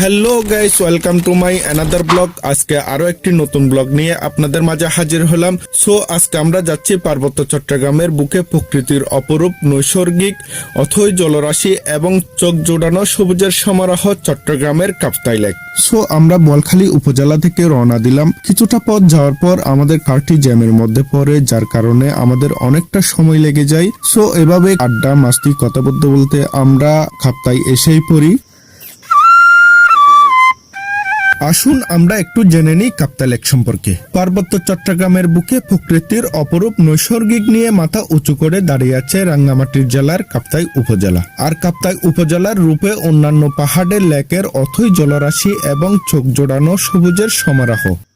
Hello guys welcome to my another blog আজকে আরও একটি নতুন ব্লগ নিয়ে আপনাদের মাঝে হাজির হলাম। সো আজকে আমরা যাচ্ছি পার্বত্য চট্টগ্রামের বুকে প্রকৃতির অপরূপ নৈসর্গিক, অথই জলরাশি এবং চোখ জোড়ানো সবুজের সমারোহ চট্টগ্রামের কাপ্তাই লেক সো আমরা বলখালী উপজেলা থেকে রওনা দিলাম। কিছুটা পথ যাওয়ার পর আমাদের কারটি জ্যামের মধ্যে পড়ে, যার কারণে আমাদের অনেকটা সময় লেগে যায়। সো এভাবে আড্ডা, মাস্তি, কথা বলতে বলতে আমরা কাপ্তাই এসেই পড়ি। আসুন আমরা একটু জেনে নিই কাপ্তা লেক সম্পর্কে। পার্বত্য চট্টগ্রামের বুকে প্রকৃতির অপরূপ নৈসর্গিক নিয়ে মাথা উঁচু করে দাঁড়িয়ে আছে রাঙ্গামাটির জেলার কাপ্তাই উপজেলা। আর কাপ্তাই উপজেলার রূপে অন্যান্য পাহাড়ের লেকের অথই জলরাশি এবং চোখ জোড়ানো সবুজের সমারোহ।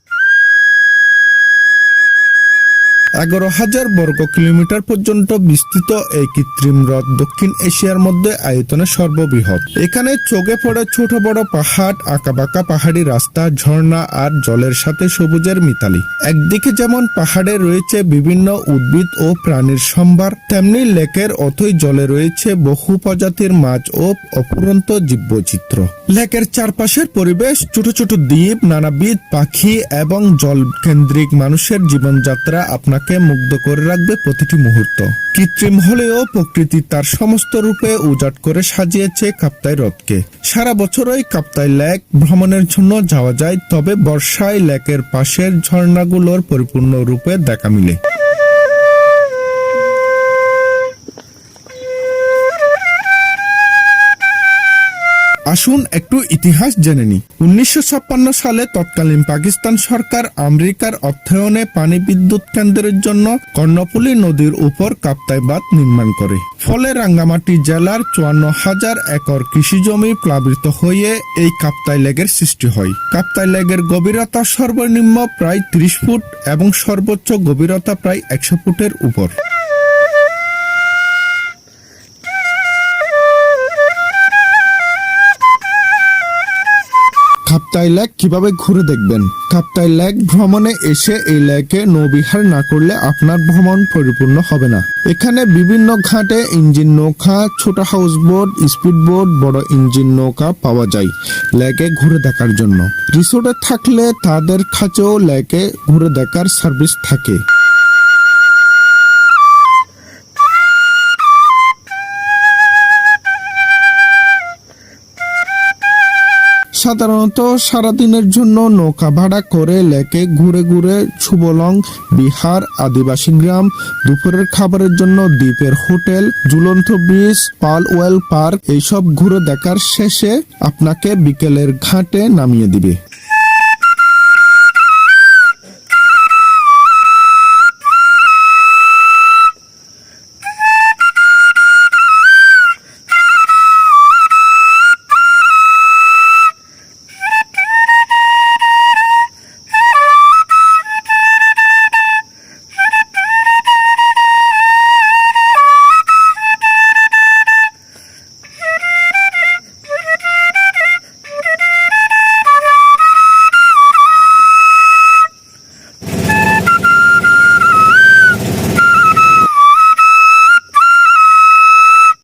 এগারো হাজার বর্গ কিলোমিটার পর্যন্ত বিস্তৃত এই কৃত্রিম হ্রদ দক্ষিণ এশিয়ার মধ্যে আয়তনে সর্ববৃহৎ। এখানে চোখে পড়ে ছোট বড় পাহাড়, আঁকাবাঁকা পাহাড়ি রাস্তা, ঝর্ণা আর জলের সাথে সবুজের মিতালি। একদিকে যেমন পাহাড়ে রয়েছে বিভিন্ন উদ্ভিদ ও প্রাণীর সম্ভার, তেমনি লেকের অথই জলে রয়েছে বহু প্রজাতির মাছ ও অফুরন্ত জীববৈচিত্র্য। লেকের চারপাশের পরিবেশ, ছোট ছোট দ্বীপ, নানাবিধ পাখি এবং জল কেন্দ্রিক মানুষের জীবনযাত্রা আপনাকে মুগ্ধ করে রাখবে প্রতিটি মুহূর্ত। কৃত্রিম হলেও প্রকৃতি তার সমস্ত রূপে উজাট করে সাজিয়েছে কাপ্তাই হ্রদকে। সারা বছরই কাপ্তাই লেক ভ্রমণের জন্য যাওয়া যায়, তবে বর্ষায় লেকের পাশের ঝর্ণাগুলোর পরিপূর্ণ রূপে দেখা মিলে। আসুন একটু ইতিহাস জেনে নিই। উনিশশো সালে তৎকালীন পাকিস্তান সরকার আমেরিকার অর্থায়নে পানি বিদ্যুৎ কেন্দ্রের জন্য কর্ণফুলী নদীর উপর কাপ্তাই বাঁধ নির্মাণ করে। ফলে রাঙ্গামাটি জেলার চুয়ান্ন হাজার একর কৃষি জমি প্লাবিত হয়ে এই কাপ্তাই লেগের সৃষ্টি হয়। কাপ্তাই লেগের গভীরতা সর্বনিম্ন প্রায় ত্রিশ ফুট এবং সর্বোচ্চ গভীরতা প্রায় একশো ফুটের উপর। কাপ্তাই লেক কীভাবে ঘুরে দেখবেন? কাপ্তাই লেক ভ্রমণে এসে এই লেকে নৌবিহার না করলে আপনার ভ্রমণ পরিপূর্ণ হবে না। এখানে বিভিন্ন ঘাটে ইঞ্জিন নৌকা, ছোট হাউস বোট স্পিড বোট বড় ইঞ্জিন নৌকা পাওয়া যায় লেকে ঘুরে দেখার জন্য। রিসোর্টে থাকলে তাদের কাছেও লেকে ঘুরে দেখার সার্ভিস থাকে। সাধারণত সারাদিনের জন্য নৌকা ভাড়া করে লেকে ঘুরে ঘুরে সুবলং বিহার, আদিবাসী গ্রাম, দুপুরের খাবারের জন্য দ্বীপের হোটেল, ঝুলন্ত ব্রিজ পাল ওয়েল পার্ক, এইসব ঘুরে দেখার শেষে আপনাকে বিকেলের ঘাটে নামিয়ে দিবে।